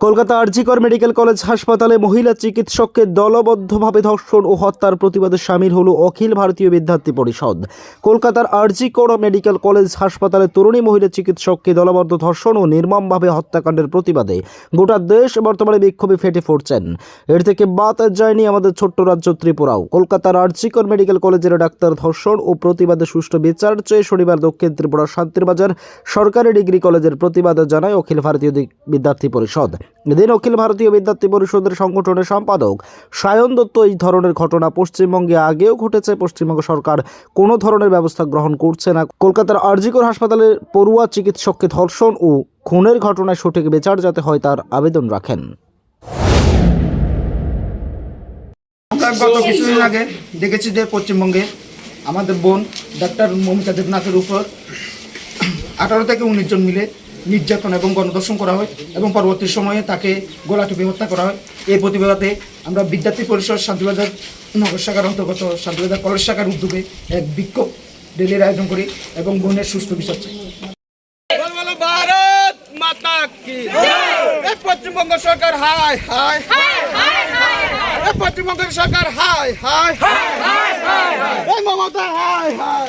Kolkata RG Kar medical college হাসপাতালে মহিলা চিকিৎসককে দলবদ্ধভাবে ধর্ষণ ও হত্যার প্রতিবাদে সামিল হল অখিল ভারতীয় বিদ্যার্থী পরিষদ। কলকাতার আরজিকর মেডিকেল কলেজ হাসপাতালে তরুণী মহিলা চিকিৎসককে দলবদ্ধ ধর্ষণ ও নির্মমভাবে হত্যাকাণ্ডের প্রতিবাদে গোটা দেশ বর্তমানে বিক্ষোভে ফেটে পড়ছেন। এর থেকে বাদ যায়নি আমাদের ছোট্ট রাজ্য ত্রিপুরাও। কলকাতার আরজিকর মেডিকেল কলেজের ডাক্তার ধর্ষণ ও প্রতিবাদে সুষ্ঠু বিচার চেয়ে শনিবার দক্ষিণ ত্রিপুরা শান্তিরবাজার সরকারি ডিগ্রি কলেজের প্রতিবাদ জানায় অখিল ভারতীয় বিদ্যার্থী পরিষদ। এদিন অখিল ভারতীয় বিদ্যার্থী পরিষদের সংগঠনের সম্পাদক সায়ন দত্ত এই ধরনের ঘটনা পশ্চিমবঙ্গে আগেও ঘটেছে। পশ্চিমবঙ্গ সরকার কোনো ধরনের ব্যবস্থা গ্রহণ করছে না। কলকাতার আরজিকর হাসপাতালের পড়ুয়া চিকিৎসককে ধর্ষণ ও খুনের ঘটনায় সঠিক বিচার যাতে হয় তার আবেদন রাখেন। গত কিছুদিন আগে দেখেছি যে পশ্চিমবঙ্গে আমাদের বোন ডাক্তার মমিতা দেবনাথের উপর আঠারো থেকে উনিশ জন মিলে নির্যাতন এবং গণদর্শন করা হয় এবং পরবর্তী সময়ে তাকে গলা টিপে হত্যা করা হয় এই প্রতিবাদে আমরা বিদ্যার্থী পরিষদ শান্তিবাজার নগর শাখার অন্তর্গত শান্তিবাজার কলেজ শাখার উদ্যোগে এক বিক্ষোভ রেলির আয়োজন করি এবং বোনের সুস্থ বিচার চাই ভারত মাতা পশ্চিমবঙ্গ সরকার হাই হাই পশ্চিমবঙ্গ সরকার হাই হাই মমতা হাই হাই